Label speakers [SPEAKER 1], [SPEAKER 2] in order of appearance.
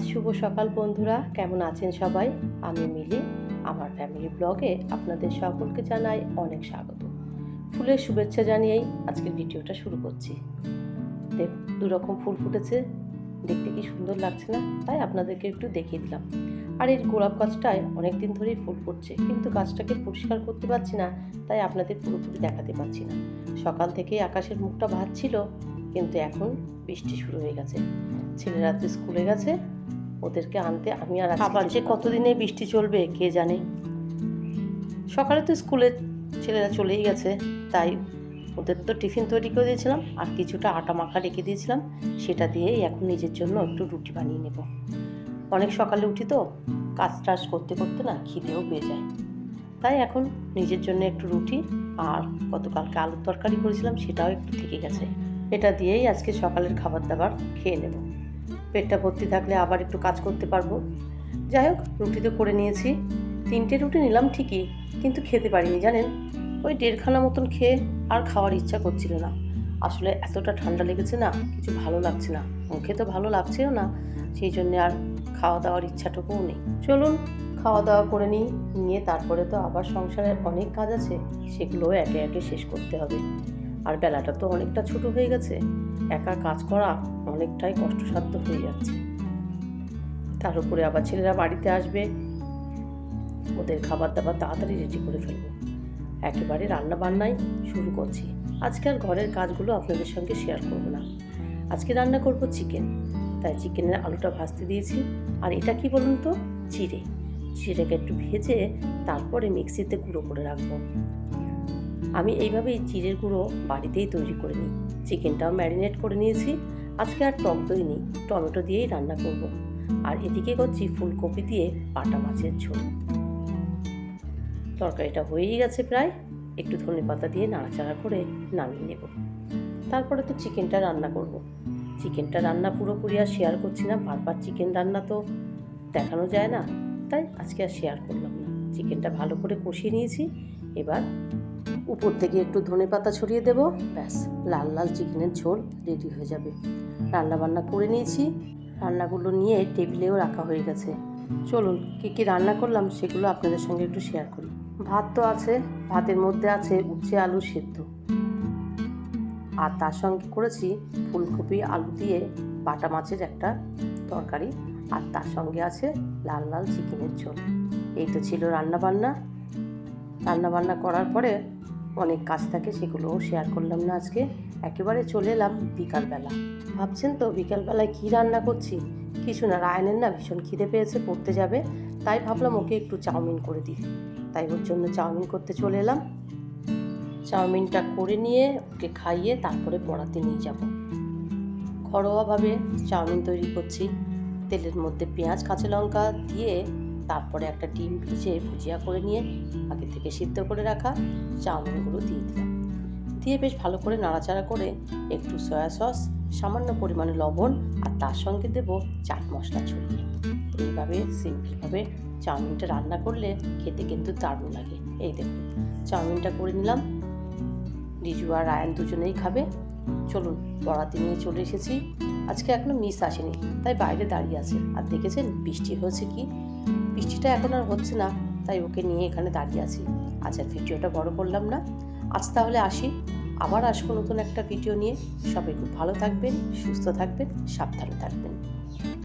[SPEAKER 1] শুভ সকাল বন্ধুরা। কেমন আছেন সবাই? আমি মিলি। আমার ফ্যামিলি ব্লগে আপনাদের সকলকে জানাই অনেক স্বাগত। ফুলের শুভেচ্ছা জানিয়েই আজকের ভিডিওটা শুরু করছি। দেখ দু রকম ফুল ফুটেছে। দেখতে কি সুন্দর লাগছে না? তাই আপনাদেরকে একটু দেখিয়ে দিলাম। আর এই গোলাপ গাছটায় অনেক দিন ধরেই ফুল ফুটছে। কিন্তু গাছটাকে পরিষ্কার করতে পারছি না, তাই আপনাদের পুরোপুরি দেখাতে পারছি না। সকাল থেকেই আকাশের মুখটা ভাজছিল কিন্তু এখন বৃষ্টি শুরু হয়ে গেছে। ছেলেরা তো স্কুলে গেছে ওদেরকে আনতে আমি আর আবার যে কতদিনে বৃষ্টি চলবে কে জানে? সকালে তো স্কুলে ছেলেরা চলেই গেছে তাই ওদের তো টিফিন তৈরি করে দিয়েছিলাম আর কিছুটা আটা মাখা রেখে দিয়েছিলাম সেটা দিয়েই এখন নিজের জন্য একটু রুটি বানিয়ে নেব। অনেক সকালে উঠি তো কাজ টাজ করতে করতে না খিদেও পেয়ে যায়। তাই এখন নিজের জন্য একটু রুটি আর গতকালকে আলুর তরকারি করেছিলাম সেটাও একটু থেকে গেছে। এটা দিয়েই আজকে সকালের খাবার দাবার খেয়ে নেব। পেটটা ভর্তি থাকলে আবার একটু কাজ করতে পারব। যাই হোক, রুটি তো করে নিয়েছি। তিনটে রুটি নিলাম ঠিকই, কিন্তু খেতে পারিনি, জানেন? ওই দেড়খানা মতন খেয়ে আর খাওয়ার ইচ্ছা করছিল না। আসলে এতটা ঠান্ডা লেগেছে না, কিছু ভালো লাগছে না। মুখে তো ভালো লাগছেও না, সেই জন্যে আর খাওয়া দাওয়ার ইচ্ছাটুকুও নেই। চলুন খাওয়া দাওয়া করে নিই, নিয়ে তারপরে তো আবার সংসারের অনেক কাজ আছে, সেগুলোও একে একে শেষ করতে হবে। আর বেলাটা তো অনেকটা ছোট হয়ে গেছে। একা কাজ করা অনেকটাই কষ্টসাধ্য হয়ে যাচ্ছে। তার উপরে আবার ছেলেরা বাড়িতে আসবে। ওদের খাবার দাবার তাড়াতাড়ি রেডি করে ফেলব। একেবারে রান্না বান্নাই শুরু করছি। আজকে আর ঘরের কাজগুলো আপনাদের সঙ্গে শেয়ার করব না। আজকে রান্না করব চিকেন তাই চিকেনের আলুটা ভাজতে দিয়েছি। আর এটা কি বলুন তো? চিড়ে চিড়েটাকে একটু ভেজে তারপরে মিক্সিতে গুঁড়ো করে রাখব। আমি এইভাবেই চিড়ের গুঁড়ো বাড়িতেই তৈরি করে নিই। চিকেনটাও ম্যারিনেট করে নিয়েছি। আজকে আর টক দই নেই, টমেটো দিয়েই রান্না করব। আর এদিকে করছি ফুলকপি দিয়ে পাটা মাছের ঝোল। তরকারিটা হয়েই গেছে প্রায়। একটু ধনে পাতা দিয়ে নাড়াচাড়া করে নামিয়ে নেব। তারপরে তো চিকেনটা রান্না করব। চিকেনটা রান্না পুরোপুরি আর শেয়ার করছি না। বারবার চিকেন রান্না তো দেখানো যায় না। তাই আজকে আর শেয়ার করলাম না। চিকেনটা ভালো করে কষিয়ে নিয়েছি। এবার উপর থেকে একটু ধনে পাতা ছড়িয়ে দেব। ব্যাস, লাল লাল চিকেনের ঝোল রেডি হয়ে যাবে। রান্না বান্না করে নিয়েছি। রান্নাগুলো নিয়ে টেবিলেও রাখা হয়ে গেছে। চলুন, কী কী রান্না করলাম সেগুলো আপনাদের সঙ্গে একটু শেয়ার করি। ভাত তো আছে, ভাতের মধ্যে আছে উচ্ছে, আলু সেদ্ধ। আর তার সঙ্গে করেছি ফুলকপি, আলু দিয়ে বাটা মাছের একটা তরকারি। আর তার সঙ্গে আছে লাল লাল চিকেনের ঝোল। এই তো ছিল রান্নাবান্না। রান্নাবান্না করার পরে অনেক কাজ থাকে, সেগুলোও শেয়ার করলাম না আজকে। একেবারে চলে এলাম বিকালবেলা। ভাবছেন তো বিকালবেলায় কী রান্না করছি? কিছু না, রায়নের না ভীষণ খিদে পেয়েছে, পড়তে যাবে। তাই ভাবলাম ওকে একটু চাউমিন করে দিই। তাই ওর জন্য চাউমিন করতে চলে এলাম। চাউমিনটা করে নিয়ে ওকে খাইয়ে তারপরে পড়াতে নিয়ে যাব। ঘরোয়াভাবে চাউমিন তৈরি করছি। তেলের মধ্যে পেঁয়াজ, কাঁচা লঙ্কা দিয়ে তারপরে একটা ডিম ভিজে ভুজিয়া করে নিয়ে আগে থেকে সিদ্ধ করে রাখা চাউমিনগুলো দিয়ে দিলাম। দিয়ে বেশ ভালো করে নাড়াচাড়া করে একটু সয়া সস সামান্য পরিমাণে লবণ আর তার সঙ্গে দেব চাট মশলা ছড়িয়ে। এইভাবে সিম্পলভাবে চাউমিনটা রান্না করলে খেতে কিন্তু দারুণ লাগে। এই দেখুন, চাউমিনটা করে নিলাম। রিজু আর রায়ন দুজনেই খাবে। চলুন পড়াতে নিয়ে চলে এসেছি। আজকে এখনও মিস আসেনি, তাই বাইরে দাঁড়িয়ে আছে। আর দেখেছেন, বৃষ্টি হয়েছে কি? বৃষ্টিটা এখন আর হচ্ছে না, তাই ওকে নিয়ে এখানে দাঁড়িয়ে আছি। আচ্ছা আর ভিডিওটা বড় করলাম না। আজ তাহলে আসি। আবার আসব নতুন একটা ভিডিও নিয়ে। সবাই খুব ভালো থাকবেন, সুস্থ থাকবেন, সাবধানে থাকবেন।